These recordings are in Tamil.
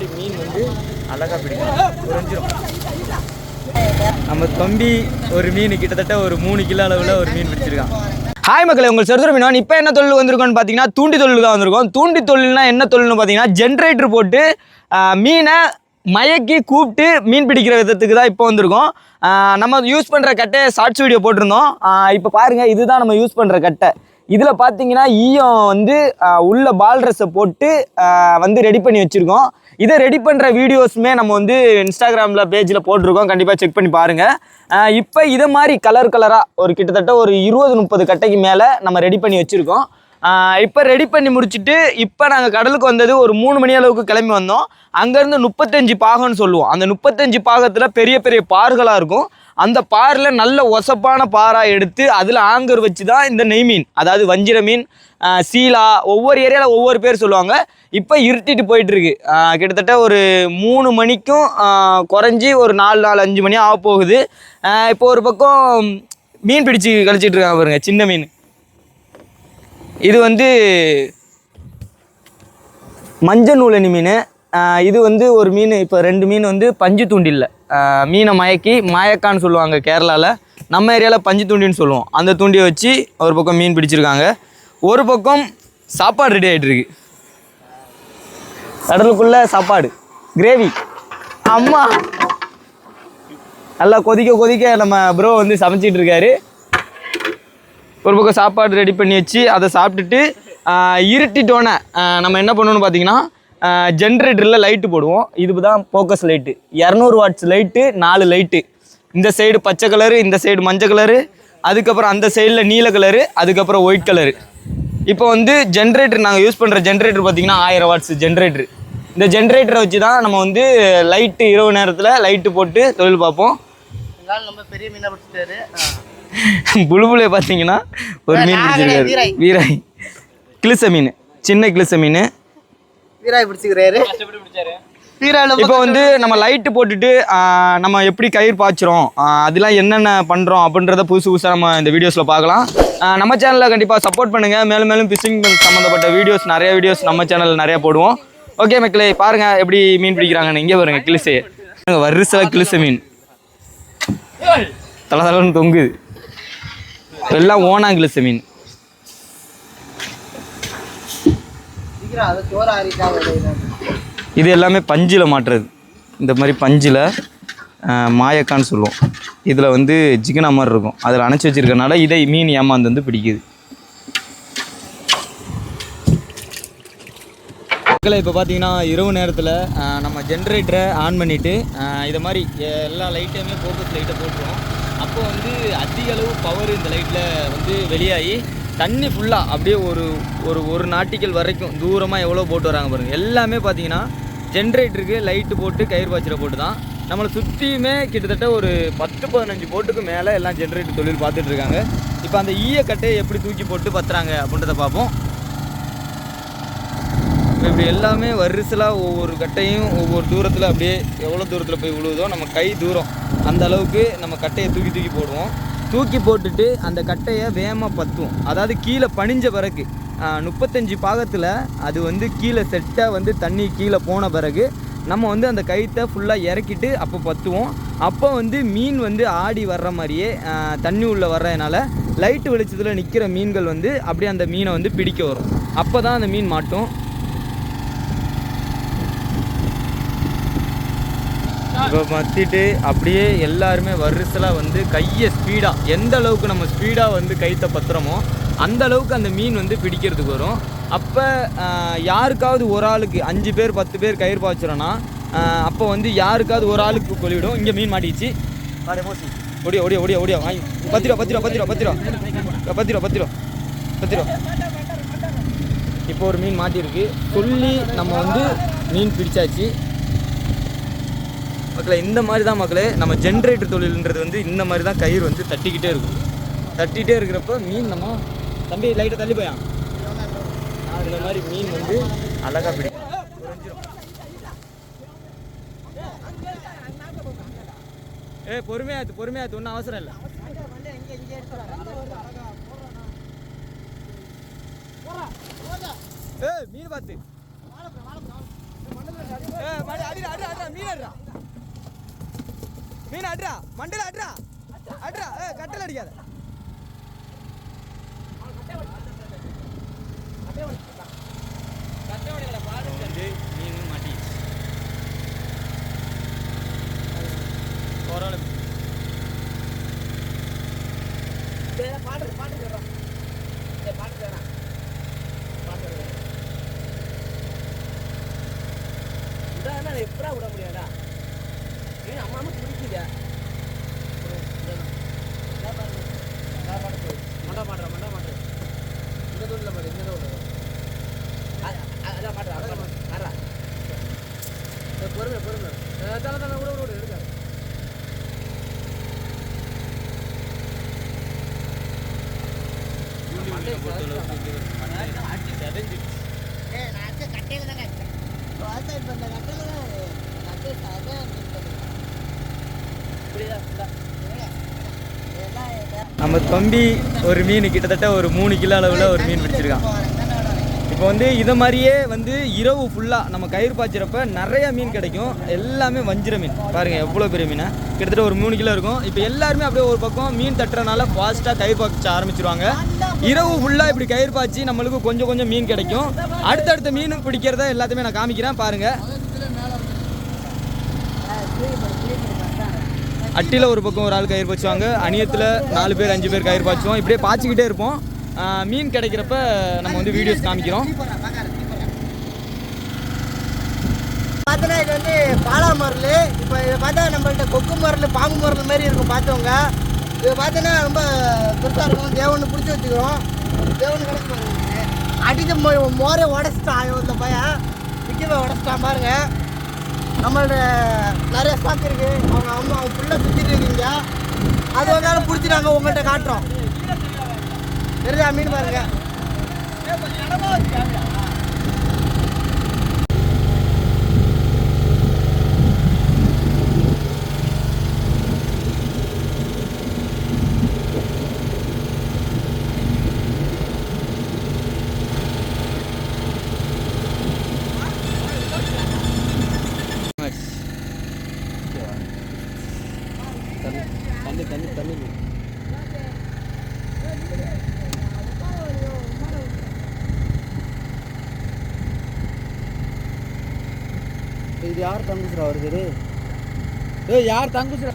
மாதிரி மீன் வந்து அழகாக பிடிக்கும். குறைஞ்சிரும் நம்ம தம்பி ஒரு மீன் கிட்டத்தட்ட ஒரு மூணு கிலோ அளவில் ஒரு மீன் பிடிச்சிருக்கான். ஹாய் மக்களே உங்கள் சொந்த மீன் இப்போ என்ன தொழில் வந்திருக்கோம்னு பார்த்தீங்கன்னா தூண்டி தொழில் தான் வந்திருக்கோம். தூண்டி தொழில்னா என்ன தொழில்னு பார்த்தீங்கன்னா ஜென்ரேட்டர் போட்டு மீனை மயக்கி கூப்பிட்டு மீன் பிடிக்கிற விதத்துக்கு தான் இப்போ வந்திருக்கோம். நம்ம யூஸ் பண்ணுற கட்டை ஷார்ட்ஸ் வீடியோ போட்டிருந்தோம். இப்போ பாருங்கள் இதுதான் நம்ம யூஸ் பண்ணுற கட்டை. இதில் பார்த்தீங்கன்னா ஈயம் வந்து உள்ள பால் ட்ரெஸ்ஸை போட்டு வந்து ரெடி பண்ணி வச்சுருக்கோம். இதை ரெடி பண்ணுற வீடியோஸுமே நம்ம வந்து இன்ஸ்டாகிராமில் பேஜில் போட்டிருக்கோம். கண்டிப்பாக செக் பண்ணி பாருங்கள் இப்போ இதை மாதிரி கலர் கலராக ஒரு கிட்டத்தட்ட ஒரு இருபது முப்பது கட்டைக்கு மேலே நம்ம ரெடி பண்ணி வச்சுருக்கோம். இப்போ ரெடி பண்ணி முடிச்சுட்டு இப்போ நாங்கள் கடலுக்கு வந்தது ஒரு மூணு மணி அளவுக்கு கிளம்பி வந்தோம். அங்கேருந்து முப்பத்தஞ்சு பாகம்னு சொல்லுவோம். அந்த முப்பத்தஞ்சு பாகத்தில் பெரிய பெரிய பார்களாக இருக்கும். அந்த பாரில் நல்ல ஒசப்பான பாராக எடுத்து அதில் ஆங்கர் வச்சு தான் இந்த நெய் மீன் அதாவது வஞ்சிர மீன் சீலா ஒவ்வொரு ஏரியாவில் ஒவ்வொரு பேர் சொல்லுவாங்க. இப்போ இருட்டிட்டு போயிட்டுருக்கு. கிட்டத்தட்ட ஒரு மூணு மணிக்கும் குறைஞ்சி ஒரு நாலு நாலு அஞ்சு மணி ஆக போகுது. இப்போ ஒரு பக்கம் மீன் பிடிச்சு கழிச்சிட்டு இருக்காங்க பாருங்க சின்ன மீன். இது வந்து மஞ்சள் நூலணி மீன். இது வந்து ஒரு மீன் இப்போ ரெண்டு மீன் வந்து பஞ்சு தூண்டில்லை. மீனை மயக்கி மாயக்கான்னு சொல்லுவாங்க கேரளாவில் நம்ம ஏரியாவில் பஞ்சு தூண்டின்னு சொல்லுவோம். அந்த தூண்டியை வச்சு ஒரு பக்கம் மீன் பிடிச்சிருக்காங்க. ஒரு பக்கம் சாப்பாடு ரெடி ஆகிட்டுருக்கு கடலுக்குள்ளே சாப்பாடு. கிரேவி அம்மா. நல்லா கொதிக்க கொதிக்க நம்ம ப்ரோ வந்து சமைச்சிட்டு இருக்காரு. ஒரு பக்கம் சாப்பாடு ரெடி பண்ணி வச்சு அதை சாப்பிட்டுட்டு இருட்டிட்டோன்னே நம்ம என்ன பண்ணணும்னு பார்த்தீங்கன்னா ஜென்ரேட்டரில் லைட்டு போடுவோம். இது தான் ஃபோக்கஸ் லைட்டு இரநூறு வாட்ஸ் லைட்டு நாலு லைட்டு இந்த சைடு பச்சை கலரு இந்த சைடு மஞ்சள் கலரு அதுக்கப்புறம் அந்த சைடில் நீல கலரு அதுக்கப்புறம் ஒயிட் கலரு இப்போ வந்து ஜென்ரேட்டர் நாங்கள் யூஸ் பண்ணுற ஜென்ரேட்டர் பார்த்தீங்கன்னா ஆயிரம் வாட்ஸ் ஜென்ரேட்டர் இந்த ஜென்ரேட்டரை வச்சு தான் நம்ம வந்து லைட்டு இரவு நேரத்தில் லைட்டு போட்டு தொழில் பார்ப்போம். நம்ம பெரிய மீனை பிடிச்சிட்டாரு. புழுபுலே பார்த்தீங்கன்னா ஒரு மீன் பிடிச்சிருக்காரு. வீராய். கிளிச மீன் சின்ன கிளிச மீன் வீராய் பிடிச்சிக்கிறாரு. வீராயில இப்போ வந்து நம்ம லைட்டு போட்டுட்டு நம்ம எப்படி கயிறு பாய்ச்சிரும் அதெல்லாம் என்னென்ன பண்ணுறோம் அப்படின்றத புதுசு புதுசாக நம்ம இந்த வீடியோஸில் பார்க்கலாம். நம்ம சேனலில் கண்டிப்பாக சப்போர்ட் பண்ணுங்கள் மேலும் மேலும் ஃபிஷிங் சம்மந்தப்பட்ட வீடியோஸ் நிறைய வீடியோஸ் நம்ம சேனலில் நிறைய போடுவோம். ஓகே மக்களே பாருங்கள் எப்படி மீன் பிடிக்கிறாங்கன்னு. இங்கே பாருங்க கிளிசே வரிசையில் கிளிச மீன். தலை தலைன்னு தொங்குது. எல்லாம் ஓனா கிளிச மீன் சீக்கிரம் அதை சோற ஆறிட்டாங்க இது. எல்லாமே பஞ்சில் மாட்டுறது. இந்த மாதிரி பஞ்சில் மாயக்கான்னு சொல்லுவோம். இதில் வந்து ஜிகனா மாதிரி இருக்கும். அதில் அணைச்சி வச்சிருக்கனால இதை மீன் ஏமாந்து வந்து பிடிக்குது. மக்களை இப்போ பார்த்தீங்கன்னா இரவு நேரத்தில் நம்ம ஜென்ரேட்டரை ஆன் பண்ணிவிட்டு இதை மாதிரி எல்லா லைட்டையுமே ஃபோக்கஸ் லைட்டை போட்டுருவோம். அப்போ வந்து அதிக அளவு பவர் இந்த லைட்டில் வந்து வெளியாகி தண்ணி ஃபுல்லாக அப்படியே ஒரு ஒரு ஒரு நாட்டிக்கல் வரைக்கும் தூரமாக எவ்வளோ போட்டு வராங்க பாருங்கள் எல்லாமே பார்த்தீங்கன்னா ஜென்ரேட்டருக்கு லைட்டு போட்டு கயிறு பாய்ச்சல போட்டு தான். நம்மளை சுற்றியுமே கிட்டத்தட்ட ஒரு பத்து பதினஞ்சு போட்டுக்கு மேலே எல்லாம் ஜென்ரேட்டர் தொழில் பார்த்துட்டு இருக்காங்க. இப்போ அந்த ஈய கட்டையை எப்படி தூக்கி போட்டு பத்துறாங்க அப்படின்றத பார்ப்போம். இப்படி எல்லாமே வரிசலாக ஒவ்வொரு கட்டையும் ஒவ்வொரு தூரத்தில் அப்படியே எவ்வளோ தூரத்தில் போய் விழுவுதோ நம்ம கை தூரம் அந்த அளவுக்கு நம்ம கட்டையை தூக்கி தூக்கி போடுவோம். தூக்கி போட்டுட்டு அந்த கட்டையை வேகமாக பத்துவோம். அதாவது கீழே பனிஞ்ச பிறகு முப்பத்தஞ்சு பாகத்தில் அது வந்து கீழே செட்டாக வந்து தண்ணி கீழே போன பிறகு நம்ம வந்து அந்த கயித்தை ஃபுல்லாக இறக்கிட்டு அப்போ பத்துவோம். அப்போ வந்து மீன் வந்து ஆடி வர்ற மாதிரியே தண்ணி உள்ளே வர்றதுனால லைட்டு வெளிச்சத்தில் நிற்கிற மீன்கள் வந்து அப்படியே அந்த மீனை வந்து பிடிக்க வரும். அப்போ தான் அந்த மீன் மாட்டும். இப்போ மத்திட்டு அப்படியே எல்லாருமே வரிசலாக வந்து கையை ஸ்பீடாக எந்த அளவுக்கு நம்ம ஸ்பீடாக வந்து கைத்தை பத்துறோமோ அந்த அளவுக்கு அந்த மீன் வந்து பிடிக்கிறதுக்கு வரும். அப்போ யாருக்காவது ஒரு ஆளுக்கு அஞ்சு பேர் பத்து பேர் கயிறு பாய்ச்சிரோன்னா அப்போ வந்து யாருக்காவது ஒரு ஆளுக்கு கொள்ளிவிடும் இங்கே மீன் மாட்டிச்சு ஓடியா ஓடியா ஓடியா ஓடியா வாங்கி. பத்து ரூபா பத்து ரூபா பத்து ரூபா பத்து ரூபா பத்து ரூபா பத்து ரூபா பத்து ரூபா இப்போ ஒரு மீன் மாட்டியிருக்கு சொல்லி நம்ம வந்து மீன் பிடிச்சாச்சு. மக்களை இந்த மாதிரி தான் மக்களே நம்ம ஜென்ரேட்டர் தொழில்ன்றது வந்து இந்த மாதிரி தான் கயிறு வந்து தட்டிக்கிட்டே இருக்கும். தட்டிகிட்டே இருக்கிறப்ப மீன் நம்ம தம்பி லைட்டை தள்ளி போயா? இந்த மாதிரி மீன் வந்து அழகாக பிடிக்கும் ஏ பொறுமையாத்து பொறுமையாத்து ஒன்றும் அவசரம் இல்லை. ஏ மீன் பார்த்து ஏ மீன் அடிடா. மீன் அடிடா மண்டல அடிடா அடிடா ஏ கட்டல அடிக்காத. வந்து மீன் மாட்டிச்சு பரவாயில்ல பாட்டு பாட்டு கேட்றோம் பாட்டு கேட்றேன் பாட்டு இதான் எப்படா விட முடியாதா ஏன் பிடிக்குங்க அம்மா மண்டா மாட்டுற மண்டா மாட்டுற இந்த தூரில் பாடு இந்த தூரில் அதான் மாட்டுற அதான் மாட்டுறா பொறுமை பொறுமை தலை தலை விட விட எடுக்காது நம்ம தம்பி ஒரு மீன் கிட்டத்தட்ட ஒரு மூணு கிலோ அளவில் ஒரு மீன் பிடிச்சிருக்கான். இப்போ வந்து இதை மாதிரியே வந்து இரவு ஃபுல்லாக நம்ம கயிறு பாய்ச்சிறப்ப நிறையா மீன் கிடைக்கும். எல்லாமே வஞ்சிர மீன். பாருங்கள் எவ்வளோ பெரிய மீன்? கிட்டத்தட்ட ஒரு மூணு கிலோ இருக்கும். இப்போ எல்லாருமே அப்படியே ஒரு பக்கம் மீன் தட்டுறனால ஃபாஸ்ட்டாக கயிறு பாய்ச்ச ஆரம்பிச்சிருவாங்க. இரவு ஃபுல்லாக இப்படி கயிறு பாய்ச்சி நம்மளுக்கு கொஞ்சம் கொஞ்சம் மீன் கிடைக்கும். அடுத்தடுத்த மீன் பிடிக்கிறத எல்லாத்தையுமே நான் காமிக்கிறேன். பாருங்கள் அட்டியில் ஒரு பக்கம் ஒரு ஆள் கயிறு பாய்ச்சுவாங்க அணியத்தில் நாலு பேர் அஞ்சு பேர் கயிறு பாய்ச்சுவோம் இப்படியே பாய்ச்சிக்கிட்டே இருப்போம். மீன் கிடைக்கிறப்ப நம்ம வந்து வீடியோஸ் காமிக்கிறோம். பார்த்தோன்னா இது வந்து பாலா மரல் இப்போ இதை பார்த்தா நம்மள்ட்ட கொக்கு மரல் பாம்பு மரல் மாதிரி இருக்கும் பார்த்தவங்க. இது பார்த்தோன்னா ரொம்ப பெருசாக இருக்கும் தேவனு பிடிச்சி வச்சுக்கிறோம். தேவன் கிடைக்கும் பாருங்க. மோ- மோரே உடச்சிட்டான். இந்த பையன். விற்கவே உடச்சிட்டான் பாருங்கள் நம்மள்ட்ட நிறைய ஸ்டாக் இருக்கு. அவங்க அம்மா அவங்க ஃபுல்லாக சுற்றிட்டு இருக்கீங்க. அது வந்தாலும் பிடிச்சி நாங்கள் உங்கள்கிட்ட காட்டுறோம். தெரியுதா? மீன் பாருங்க. தண்ணி தண்ணி தண்ணி. இது யார் தங்குச்சுரா வருது ஏய் யார் தங்குச்சுரா?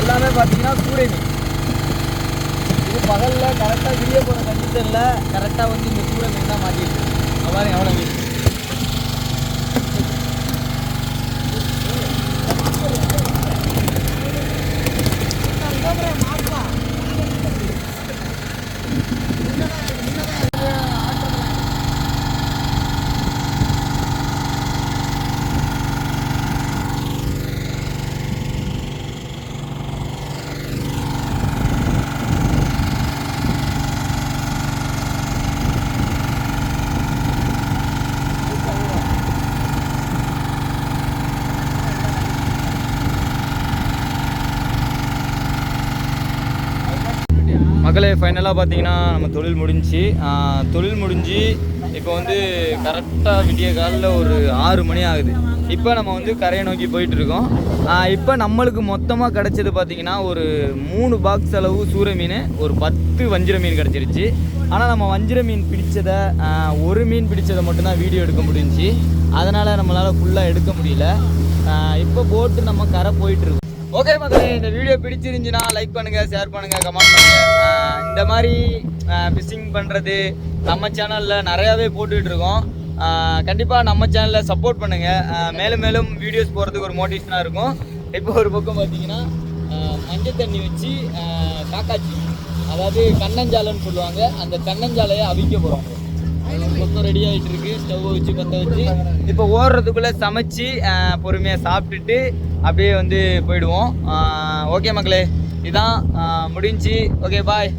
எல்லாமே பார்த்தீங்கன்னா சூறை மீன். இது பகலில் கரெக்டாக விடிய போகிற கண்டிஷனில் கரெக்டாக வந்து இந்த சூறை மீன் தான் மாட்டிட்டு பாருங்க எவ்வளோ மீன் மக்களே ஃபைனலாக பார்த்தீங்கன்னா நம்ம தொழில் முடிஞ்சு தொழில் முடிஞ்சு இப்போ வந்து கரெக்டாக விடிய காலில் ஒரு ஆறு மணி ஆகுது. இப்போ நம்ம வந்து கரையை நோக்கி போயிட்டுருக்கோம் இப்போ நம்மளுக்கு மொத்தமாக கிடச்சது பார்த்தீங்கன்னா ஒரு மூணு பாக்ஸ் அளவு சூறை மீன் ஒரு பத்து வஞ்சிர மீன் கிடச்சிருச்சு. ஆனால் நம்ம வஞ்சிர மீன் பிடிச்சதை ஒரு மீன் பிடிச்சதை மட்டும்தான் வீடியோ எடுக்க முடிஞ்சுச்சு. அதனால் நம்மளால் ஃபுல்லாக எடுக்க முடியல. இப்போ போட்டு நம்ம கரை போயிட்டுருக்கோம் ஓகே மக்களே இந்த வீடியோ பிடிச்சிருந்துச்சுன்னா லைக் பண்ணுங்கள் ஷேர் பண்ணுங்கள் கமெண்ட் பண்ணுங்கள் இந்த மாதிரி ஃபிஷிங் பண்ணுறது நம்ம சேனலில் நிறையாவே போட்டுக்கிட்டு இருக்கோம் கண்டிப்பாக நம்ம சேனலில் சப்போர்ட் பண்ணுங்கள் மேலும் மேலும் வீடியோஸ் போகிறதுக்கு ஒரு மோட்டிவேஷனாக இருக்கும். இப்போ ஒரு பக்கம் பார்த்தீங்கன்னா மஞ்சள் தண்ணி வச்சு காக்காச்சி அதாவது கண்ணஞ்சாலைன்னு சொல்லுவாங்க. அந்த கண்ணஞ்சாலையை அவிக்க போகிறோம் மொத்தம் ரெடி ஆகிட்டு இருக்கு ஸ்டவ் வச்சு பற்ற வச்சு. இப்போ ஓடுறதுக்குள்ளே சமைச்சு பொறுமையாக சாப்பிட்டுட்டு அப்படியே வந்து போயிடுவோம். ஓகே மக்களே. இதான் முடிஞ்சு. Okay bye